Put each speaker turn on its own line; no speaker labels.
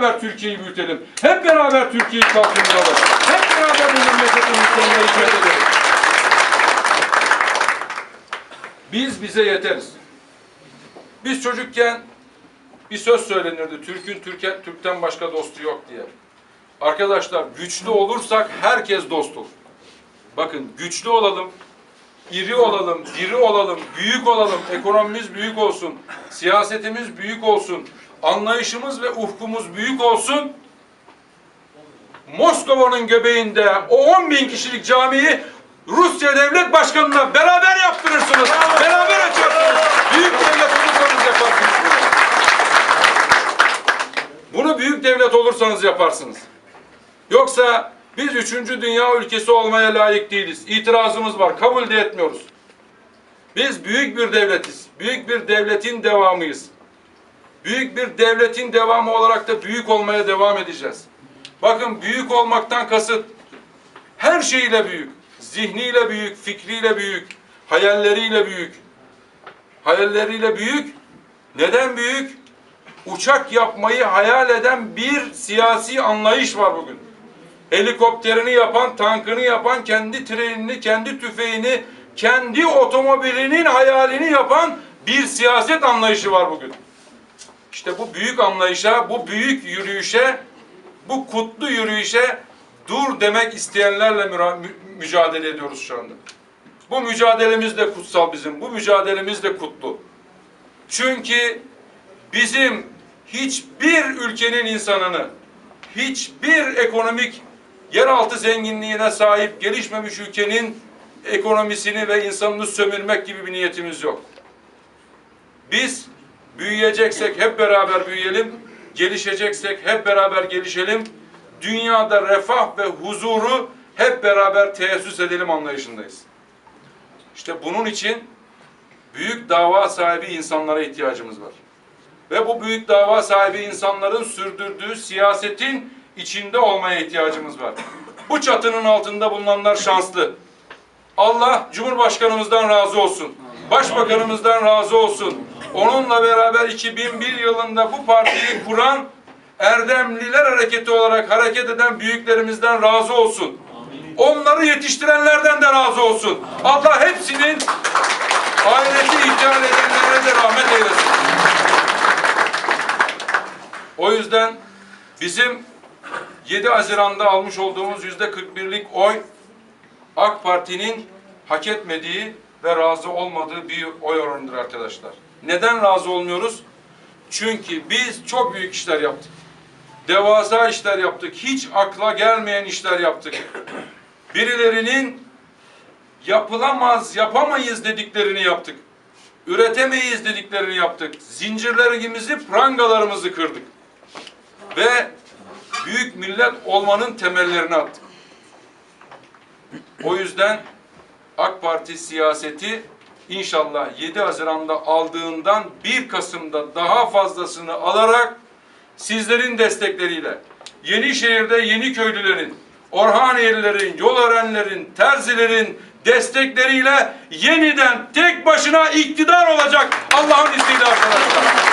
beraber Türkiye'yi büyütelim. Hep beraber Türkiye'yi kalkındıralım. Hep beraber bu memleketin mutluğuna hizmet. Biz bize yeteriz. Biz çocukken bir söz söylenirdi. Türk'ün Türkiye, Türk'ten başka dostu yok diye. Arkadaşlar güçlü olursak herkes dost olur. Bakın güçlü olalım, iri olalım, diri olalım, büyük olalım, ekonomimiz büyük olsun, siyasetimiz büyük olsun, anlayışımız ve ufkumuz büyük olsun. Moskova'nın göbeğinde o 10 bin kişilik camiyi Rusya devlet başkanına beraber yaptırırsınız. Beraber açarsınız. Büyük devlet olursanız yaparsınız bunu. Bunu büyük devlet olursanız yaparsınız. Yoksa biz üçüncü dünya ülkesi olmaya layık değiliz. İtirazımız var. Kabul de etmiyoruz. Biz büyük bir devletiz. Büyük bir devletin devamıyız. Büyük bir devletin devamı olarak da büyük olmaya devam edeceğiz. Bakın büyük olmaktan kasıt her şeyiyle büyük. Zihniyle büyük, fikriyle büyük, hayalleriyle büyük. Hayalleriyle büyük. Neden büyük? Uçak yapmayı hayal eden bir siyasi anlayış var bugün. Helikopterini yapan, tankını yapan, kendi trenini, kendi tüfeğini, kendi otomobilinin hayalini yapan bir siyaset anlayışı var bugün. İşte bu büyük anlayışa, bu büyük yürüyüşe, bu kutlu yürüyüşe dur demek isteyenlerle mücadele ediyoruz şu anda. Bu mücadelemiz de kutsal bizim, bu mücadelemiz de kutlu. Çünkü bizim hiçbir ülkenin insanını, hiçbir ekonomik yeraltı zenginliğine sahip gelişmemiş ülkenin ekonomisini ve insanını sömürmek gibi bir niyetimiz yok. Biz büyüyeceksek hep beraber büyüyelim, gelişeceksek hep beraber gelişelim. Dünyada refah ve huzuru hep beraber teessüs edelim anlayışındayız. İşte bunun için büyük dava sahibi insanlara ihtiyacımız var. Ve bu büyük dava sahibi insanların sürdürdüğü siyasetin içinde olmaya ihtiyacımız var. Bu çatının altında bulunanlar şanslı. Allah Cumhurbaşkanımızdan razı olsun. Başbakanımızdan razı olsun. Onunla beraber 2001 yılında bu partiyi kuran Erdemliler Hareketi olarak hareket eden büyüklerimizden razı olsun. Onları yetiştirenlerden de razı olsun. Allah hepsinin ailesi ihtiyar edenlere de rahmet eylesin. O yüzden bizim 7 Haziran'da almış olduğumuz yüzde 41'lik oy AK Parti'nin hak etmediği ve razı olmadığı bir oy oranıdır arkadaşlar. Neden razı olmuyoruz? Çünkü biz çok büyük işler yaptık. Devasa işler yaptık. Hiç akla gelmeyen işler yaptık. Birilerinin yapılamaz, yapamayız dediklerini yaptık. Üretemeyiz dediklerini yaptık. Zincirlerimizi, prangalarımızı kırdık. Ve büyük millet olmanın temellerini attık. O yüzden AK Parti siyaseti inşallah 7 Haziran'da aldığından 1 Kasım'da daha fazlasını alarak sizlerin destekleriyle Yenişehir'de yeni köylülerin, Orhaniyelilerin, yol öğrenlerin, terzilerin destekleriyle yeniden tek başına iktidar olacak Allah'ın izniyle arkadaşlar.